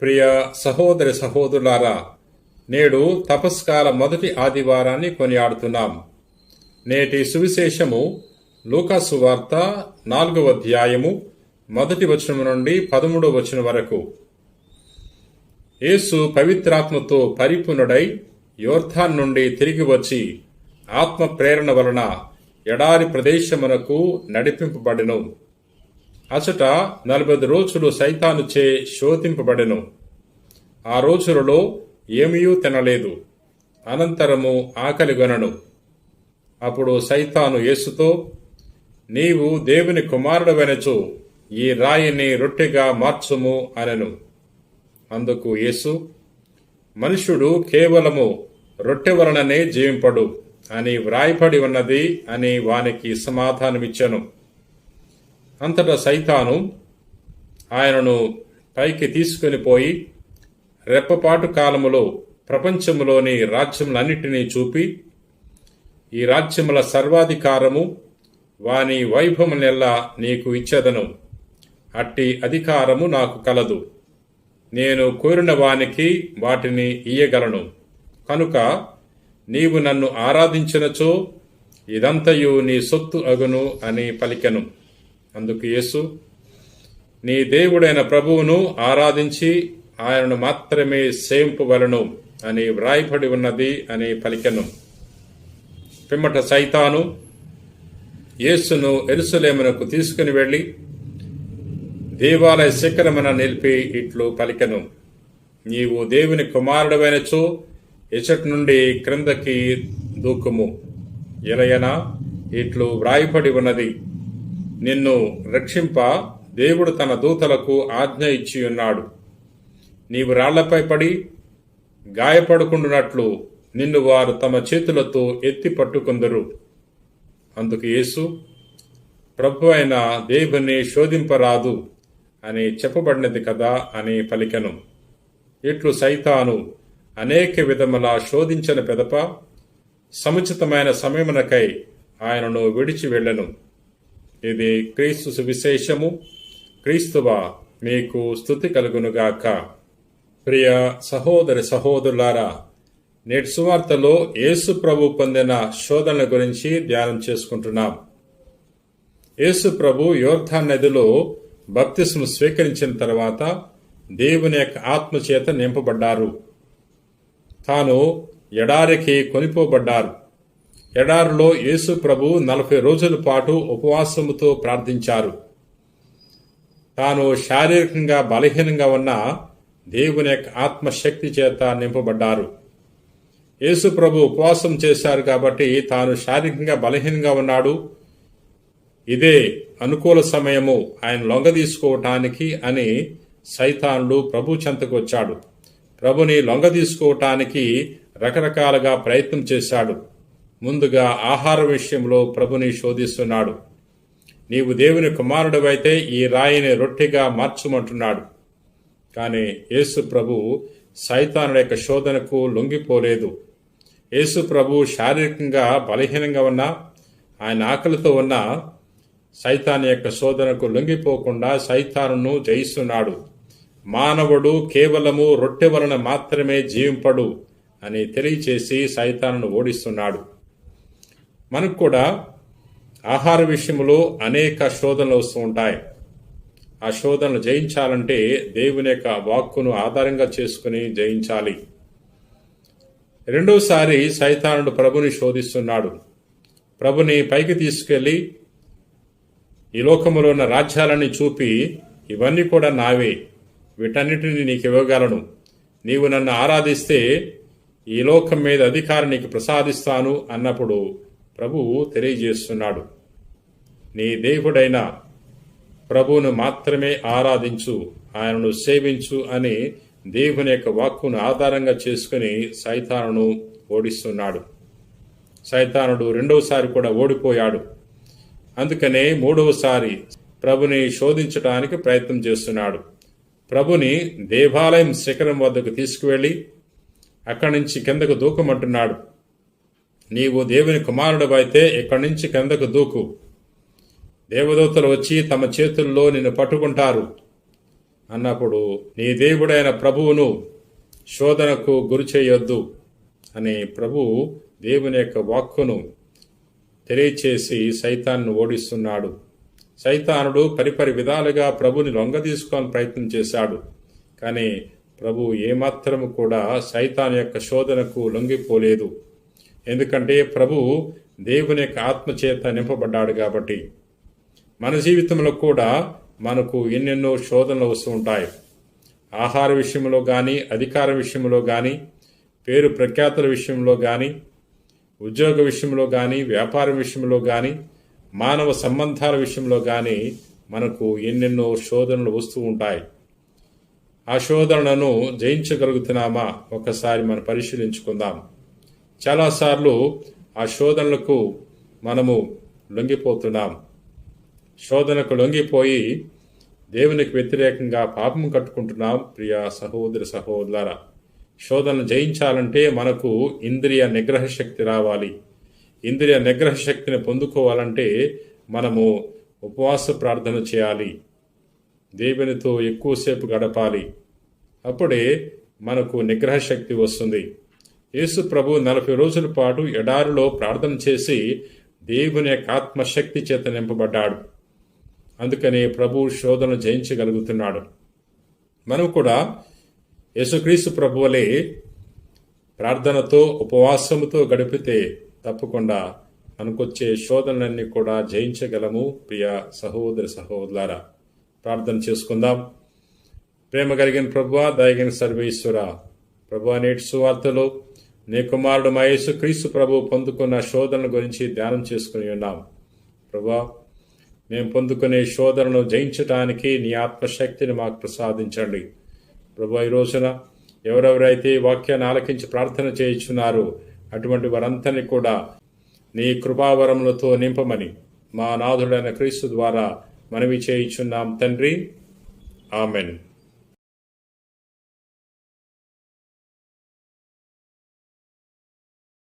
ప్రియ సహోదరి సహోదరులారా నేడు తపస్కాల మొదటి ఆదివారాన్ని కొనియాడుతున్నాం. నేటి సువిశేషము లూకాసు వార్త నాలుగవ అధ్యాయము మొదటి వచనం నుండి పదమూడవ వచనం వరకు. యేసు పవిత్రాత్మతో పరిపూర్ణుడై యోర్థాన్ నుండి తిరిగి వచ్చి ఆత్మ ప్రేరణ వలన ఎడారి ప్రదేశమునకు నడిపింపబడెను. అచట నలభై రోజులు సైతానుచే శోధింపబడెను. ఆ రోజులలో ఏమీయూ తినలేదు. అనంతరము ఆకలిగొనను అప్పుడు సైతాను యేసుతో నీవు దేవుని కుమారుడవెనచు ఈ రాయిని రొట్టెగా మార్చుము అనెను. అందుకు యేసు మనుషుడు కేవలము రొట్టె వలననే జీవింపడు అని వ్రాయపడి ఉన్నది అని వానికి సమాధానమిచ్చెను. అంతటా సైతాను ఆయనను పైకి తీసుకుని పోయి రెప్పపాటు కాలములో ప్రపంచములోని రాజ్యములన్నిటినీ చూపి ఈ రాజ్యముల సర్వాధికారము వాని వైభవములెల్లా నీకు ఇచ్చేదను. అట్టి అధికారము నాకు కలదు. నేను కోరిన వానికి వాటిని ఇయ్యగలను. కనుక నీవు నన్ను ఆరాధించినచో ఇదంతయు నీ సొత్తు అగును అని పలికెను. అందుకు యేసు నీ దేవుడైన ప్రభువును ఆరాధించి ఆయనను మాత్రమే సేవింపవలను అని వ్రాయబడి ఉన్నది అని పలికెను. పిమ్మట సైతాను యేసును ఎరుసలేమునకు తీసుకుని వెళ్ళి దేవాలయ శిఖరమున నిలిపి ఇట్లు పలికెను. నీవు దేవుని కుమారుడవైనచో ఇచ్చటి నుండి క్రిందకి దూకుము. ఇలయన ఇట్లు వ్రాయబడి ఉన్నది. నిన్ను రక్షింప దేవుడు తన దూతలకు ఆజ్ఞ ఇచ్చి ఉన్నాడు. నీవు రాళ్ళపై పడి గాయపడుకుంటున్నట్లు నిన్ను వారు తమ చేతులతో ఎత్తి పట్టుకుందరు. అందుకు యేసు ప్రభు అయిన దేవుని శోధింపరాదు అని చెప్పబడినది కదా అని పలికెను. ఇట్లు సైతాను అనేక విధముల శోధించిన పెదప సముచితమైన సమయమునకై ఆయనను విడిచి వెళ్ళను. ఇది క్రీస్తు సువిశేషము. క్రీస్తువ మీకు స్థుతి కలుగునుగాక. ప్రియ సహోదరి సహోదరులారా నేటి సువార్తలో యేసు ప్రభు పొందిన శోధనల గురించి ధ్యానం చేసుకుంటున్నాం. యేసు ప్రభు యోర్థా నదిలో బప్తిస్ను స్వీకరించిన తర్వాత దేవుని యొక్క ఆత్మ చేత నింపబడ్డారు. తాను ఎడారికి కొనిపోబడ్డారు. ఎడారులో యేసు ప్రభు నలభై రోజుల పాటు ఉపవాసముతో ప్రార్థించారు. తాను శారీరకంగా బలహీనంగా ఉన్న దేవుని యొక్క ఆత్మశక్తి చేత నింపబడ్డారు. యేసు ప్రభు ఉపవాసం చేశారు కాబట్టి తాను శారీరకంగా బలహీనంగా ఉన్నాడు. ఇదే అనుకూల సమయము ఆయన లొంగ తీసుకోవటానికి అని సైతానుడు ప్రభు చెంతకు వచ్చాడు. ప్రభుని లొంగ తీసుకోవటానికి రకరకాలుగా ప్రయత్నం చేశాడు. ముందుగా ఆహార విషయంలో ప్రభుని శోధిస్తున్నాడు. నీవు దేవుని కుమారుడివైతే ఈ రాయిని రొట్టెగా మార్చమంటున్నాడు. కానీ యేసు ప్రభు సైతానుడి యొక్క శోధనకు లొంగిపోలేదు. యేసు ప్రభు శారీరకంగా బలహీనంగా ఉన్నా ఆయన ఆకలితో ఉన్న సైతాన్ యొక్క శోధనకు లొంగిపోకుండా సైతానును జయిస్తున్నాడు. మానవుడు కేవలము రొట్టె వలన మాత్రమే జీవింపడు అని తెలియచేసి సైతానును ఓడిస్తున్నాడు. మనకు కూడా ఆహార విషయంలో అనేక శోధనలు వస్తూ ఉంటాయి. ఆ శోధనలు జయించాలంటే దేవుని యొక్క వాక్కును ఆధారంగా చేసుకుని జయించాలి. రెండోసారి సైతానుడు ప్రభుని శోధిస్తున్నాడు. ప్రభుని పైకి తీసుకెళ్ళి ఈ లోకములో ఉన్న రాజ్యాలని చూపి ఇవన్నీ కూడా నావే. వీటన్నిటిని నీకు ఇవ్వగలను. నీవు నన్ను ఆరాధిస్తే ఈ లోకం మీద అధికారం నీకు ప్రసాదిస్తాను అన్నప్పుడు ప్రభువు తెలియజేస్తున్నాడు. నీ దేవుడైన ప్రభువును మాత్రమే ఆరాధించు ఆయనను సేవించు అని దేవుని యొక్క వాక్కును ఆధారంగా చేసుకుని సైతానును ఓడిస్తున్నాడు. సైతానుడు రెండవసారి కూడా ఓడిపోయాడు. అందుకనే మూడవసారి ప్రభుని శోధించడానికి ప్రయత్నం చేస్తున్నాడు. ప్రభుని దేవాలయం శిఖరం వద్దకు తీసుకువెళ్ళి అక్కడి నుంచి కిందకు దూకమంటున్నాడు. నీవు దేవుని కుమారుడవైతే ఇక్కడి నుంచి కిందకు దూకు. దేవదూతలు వచ్చి తమ చేతుల్లో నిన్ను పట్టుకుంటారు అన్నప్పుడు నీ దేవుడైన ప్రభువును శోధనకు గురి చేయొద్దు అని ప్రభు దేవుని యొక్క వాక్కును తెలియచేసి సైతాన్ని ఓడిస్తున్నాడు. సైతానుడు పరిపరి విధాలుగా ప్రభుని లొంగ తీసుకొని ప్రయత్నం చేశాడు. కానీ ప్రభు ఏమాత్రము కూడా సైతాన్ యొక్క శోధనకు లొంగిపోలేదు. ఎందుకంటే ప్రభు దేవుని యొక్క ఆత్మచేత నింపబడ్డాడు కాబట్టి. మన జీవితంలో కూడా మనకు ఎన్నెన్నో శోధనలు వస్తూ ఉంటాయి. ఆహార విషయంలో కానీ అధికార విషయంలో కానీ పేరు ప్రఖ్యాతుల విషయంలో కానీ ఉద్యోగ విషయంలో కానీ వ్యాపారం విషయంలో కానీ మానవ సంబంధాల విషయంలో కానీ మనకు ఎన్నెన్నో శోధనలు వస్తూ ఉంటాయి. ఆ శోధనలను జయించగలుగుతున్నామా? ఒకసారి మనం పరిశీలించుకుందాం. చాలాసార్లు ఆ శోధనలకు మనము లొంగిపోతున్నాం. శోధనకు లొంగిపోయి దేవునికి వ్యతిరేకంగా పాపం కట్టుకుంటున్నాం. ప్రియ సహోదరి సహోదరులారా శోధనను జయించాలంటే మనకు ఇంద్రియ నిగ్రహ శక్తి రావాలి. ఇంద్రియ నిగ్రహ శక్తిని పొందుకోవాలంటే మనము ఉపవాస ప్రార్థన చేయాలి. దేవునితో ఎక్కువసేపు గడపాలి. అప్పుడే మనకు నిగ్రహ శక్తి వస్తుంది. యేసు ప్రభు నలభై రోజుల పాటు ఎడారిలో ప్రార్థన చేసి దేవుని యొక్క ఆత్మశక్తి చేత నింపబడ్డాడు. అందుకని ప్రభు శోధన జయించగలుగుతున్నాడు. మనం కూడా యేసుక్రీస్తు ప్రభువలే ప్రార్థనతో ఉపవాసముతో గడిపితే తప్పకుండా మనకొచ్చే శోధనలన్నీ కూడా జయించగలము. ప్రియ సహోదరి సహోదరులారా ప్రార్థన చేసుకుందాం. ప్రేమ కలిగిన ప్రభువ దయగిన సర్వేశ్వర ప్రభు నేటి సువార్తలో నీ కుమారుడు మహేసు క్రీస్తు ప్రభు పొందుకున్న శోధనల గురించి ధ్యానం చేసుకుని ఉన్నాం. ప్రభా మేము పొందుకునే శోధనను జయించటానికి నీ ఆత్మశక్తిని మాకు ప్రసాదించండి. ప్రభు ఈ రోజున ఎవరెవరైతే వాక్యాన్ని ఆలకించి ప్రార్థన చేయించున్నారో అటువంటి వారందరినీ కూడా నీ కృపావరములతో నింపమని మా నాథుడైన క్రీస్తు ద్వారా మనవి చేయించున్నాం తండ్రి. ఆమెన్.